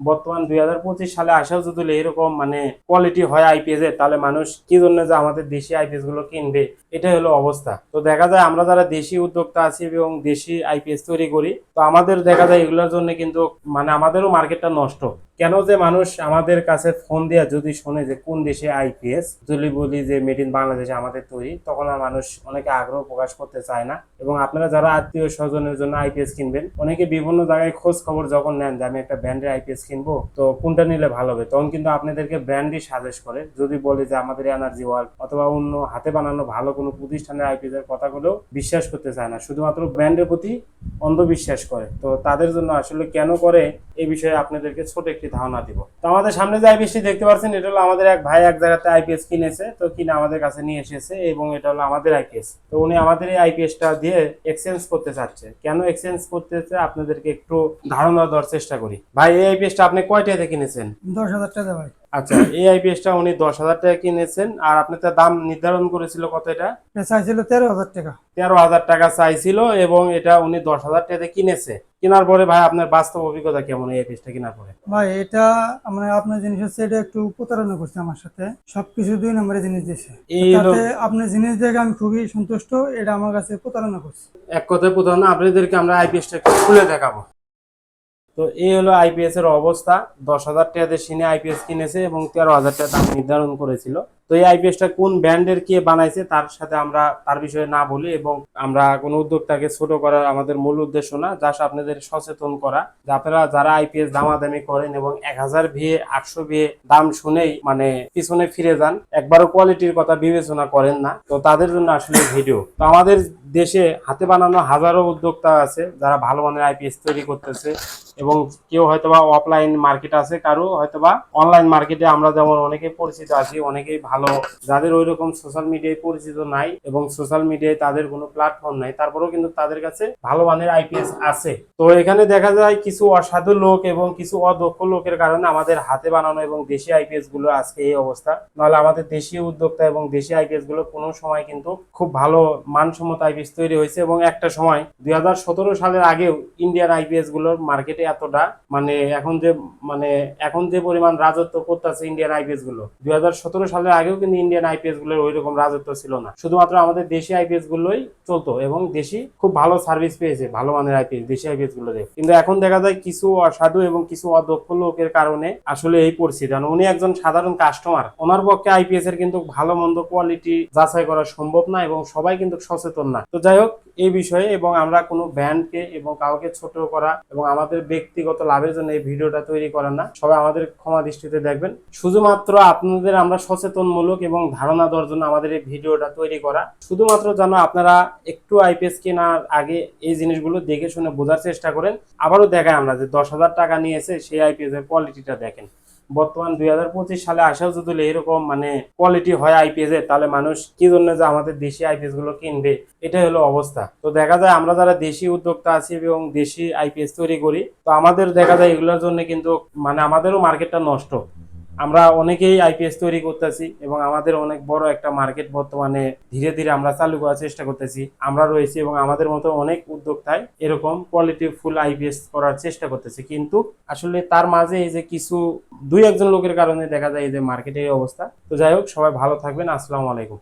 বর্তমান দুই হাজার পঁচিশ সালে আসাও যদি এরকম মানে কোয়ালিটি হয় আইপিএস এর, তাহলে মানুষ কি জন্য যে আমাদের দেশি আইপিএসগুলো কিনবে? এটাই হলো অবস্থা। তো দেখা যায় আমরা যারা দেশি উদ্যোক্তা আছি এবং দেশি আইপিএস তৈরি করি, তো আমাদের দেখা যায় এগুলোর জন্য কিন্তু মানে আমাদেরও মার্কেটটা নষ্ট। কেন যে মানুষ আমাদের কাছে ফোন দিয়ে যদি শোনে যে কোন দেশে আইপিএস, যদি বলি যে মেড ইন বাংলাদেশে আমাদের তৈরি, তখন আর মানুষ অনেকে আগ্রহ প্রকাশ করতে চায় না। এবং আপনারা যারা আত্মীয় স্বজনের জন্য আইপিএস কিনবেন, অনেকে বিভিন্ন জায়গায় খোঁজ খবর যখন নেন যে আমি একটা ব্র্যান্ডের আইপিএস কিনবো, তো কোনটা নিলে ভালো হবে? তখন কিন্তু আপনাদেরকে ব্র্যান্ডই সাজেস্ট করে। যদি বলে যে আমাদের এনার্জি ওয়ার্ল্ড অথবা অন্য হাতে বানানো ভালো কোনো প্রতিষ্ঠানের আইপিএস এর কথাগুলো বিশ্বাস করতে চায় না, শুধুমাত্র ব্র্যান্ডের প্রতি অন্ধবিশ্বাস করে। তো তাদের জন্য আসলে কেন করে এই বিষয়ে আপনাদেরকে ছোট একটি ধারণা দিব। তো আমাদের সামনে যে আইপিএসটি দেখতে পাচ্ছেন এটা হলো আমাদের এক ভাই এক জায়গাতে আইপিএস কিনেছে তো কিনে আমাদের কাছে নিয়ে এসেছে এবং এটা হলো আমাদের আইপিএস। তো উনি আমাদের এই আইপিএসটা দিয়ে এক্সচেঞ্জ করতে চাচ্ছে। কেন এক্সচেঞ্জ করতেছে আপনাদেরকে একটু ধারণা দেওয়ার চেষ্টা করি। ভাই এই আইপিএসটা আপনি কয়টাতে কিনেছেন? দশ হাজার টাকা ভাই। আচ্ছা এই আইপিএসটা উনি দশ হাজার টাকা কিনেছেন আর আপনি তার দাম নির্ধারণ করেছিল কত এটা? এটা চাইছিল তেরো হাজার টাকা। তেরো হাজার টাকা চাইছিল এবং এটা উনি দশ হাজার টাকাতে কিনেছে। কেনার পরে ভাই আপনার বাস্তব অভিজ্ঞতা কেমন এই পিসটা কেনার পরে? ভাই এটা মানে আপনার জিনিস হচ্ছে এটা একটু প্রতারণা করছে আমার সাথে। সবকিছু দুই নম্বরে জিনিস দিয়েছে। তাতে আপনার জিনিস দেখে আমি খুবই সন্তুষ্ট এটা আমার কাছে প্রতারণা করছে। এক কথায় প্রতারণা আপনাদেরকে আমরা আইপিএসটা খুলে দেখাবো। তো এই হলো আইপিএস এর অবস্থা। দশ হাজার টাকাতে সিনে আইপিএস কিনেছে এবং তেরো হাজার টাকা দাম নির্ধারণ করেছিল। তো এই আইপিএসটা কোন ব্র্যান্ডের কে বানাইছে তার সাথে আমরা তার বিষয়ে না বলি এবং আমরা কোন উদ্যোক্তাকে ছোট করার আমাদের মূল উদ্দেশ্য না জাস্ট আপনাদের সচেতন করা। আপনারা যারা আইপিএস দামাদামি করেন এবং এক হাজার ভিএ আটশো ভিএ দাম শুনেই মানে পিছনে ফিরে যান, একবারও কোয়ালিটির কথা বিবেচনা করেন না, তো তাদের জন্য আসলে ভিডিও। তো আমাদের দেশে হাতে বানানো হাজারো উদ্যোক্তা আছে যারা ভালো মানের আইপিএস তৈরি করতেছে। এবং কেউ হয়তোবা অফলাইন মার্কেট আছে, কারও হয়তোবা অনলাইন মার্কেটে আমরা যেমন অনেকেই পরিচিত আছি, অনেকেই ভালো। যাদের ওই রকম সোশ্যাল মিডিয়ায় পরিচিত নাই এবং সোশ্যাল মিডিয়ায় তাদের কোনো প্ল্যাটফর্ম নাই, তারপরেও কিন্তু তাদের কাছে ভালো মানের আইপিএস আছে। তো এখানে দেখা যায় কিছু অসাধু লোক এবং কিছু অদক্ষ লোকের কারণে আমাদের হাতে বানানো এবং দেশি আইপিএসগুলো আজকে এই অবস্থা। নাহলে আমাদের দেশীয় উদ্যোক্তা এবং দেশি আইপিএসগুলো কোনো সময় কিন্তু খুব ভালো মানসম্মত আইপিএস তৈরি হয়েছে এবং একটা সময় দুই হাজার সতেরো সালের আগেও ইন্ডিয়ান আইপিএসগুলোর মার্কেটে এতটা মানে এখন যে মানে এখন যে পরিমাণ রাজত্ব করতেছে ইন্ডিয়ান আইপিএসগুলো, দুই সালের আগেও কিন্তু ইন্ডিয়ান আইপিএসগুলোর ওই রকম রাজত্ব ছিল না। শুধুমাত্র আমাদের দেশি আইপিএস গুলোই চলতো এবং দেশি খুব ভালো সার্ভিস পেয়েছে, ভালো মানের আইপিএস দেশি আইপিএস গুলোতে কিন্তু এখন দেখা যায় কিছু অসাধু এবং কিছু অদক্ষ লোকের কারণে আসলে এই পরিস্থিতি। কারণ উনি একজন সাধারণ কাস্টমার ওনার পক্ষে আইপিএস এর কিন্তু ভালো মন্দ কোয়ালিটি যাচাই করা সম্ভব না এবং সবাই কিন্তু সচেতন না। তো যাই হোক, এই বিষয়ে এবং আমরা কোনো ব্র্যান্ডকে এবং কাউকে ছোট করা এবং আমাদের ব্যক্তিগত লাভের জন্য এই ভিডিওটা তৈরি করা না। সবাই আমাদের ক্ষমা দৃষ্টিতে দেখবেন। শুধুমাত্র আপনাদের আমরা সচেতনমূলক এবং ধারণা দেওয়ার জন্য আমাদের এই ভিডিওটা তৈরি করা। শুধুমাত্র যেন আপনারা একটু আইপিএস কেনার আগে এই জিনিসগুলো দেখে শুনে বোঝার চেষ্টা করেন। আবারও দেখায় আমরা যে দশ হাজার টাকা নিয়েছে, সেই আইপিএস এর কোয়ালিটিটা দেখেন। বর্তমান দুই হাজার পঁচিশ সালে আসাও যদি এরকম মানে কোয়ালিটি হয় আইপিএস এর, তাহলে মানুষ কি জন্য যে আমাদের দেশি আইপিএসগুলো কিনবে? এটাই হলো অবস্থা। তো দেখা যায় আমরা যারা দেশি উদ্যোক্তা আছি এবং দেশি আইপিএস তৈরি করি, তো আমাদের দেখা যায় এগুলোর জন্য কিন্তু মানে আমাদেরও মার্কেটটা নষ্ট। আমরা অনেকেই আইপিএস তৈরি করতেছি এবং আমাদের অনেক বড় একটা মার্কেট বর্তমানে ধীরে ধীরে আমরা চালু করার চেষ্টা করতেছি। আমরা রয়েছি এবং আমাদের মতো অনেক উদ্যোক্তায় এরকম কোয়ালিটি ফুল আইপিএস করার চেষ্টা করতেছি। কিন্তু আসলে তার মাঝে এই যে কিছু দুই একজন লোকের কারণে দেখা যায় এই যে মার্কেটের অবস্থা। তো যাই হোক, সবাই ভালো থাকবেন। আসসালামু আলাইকুম।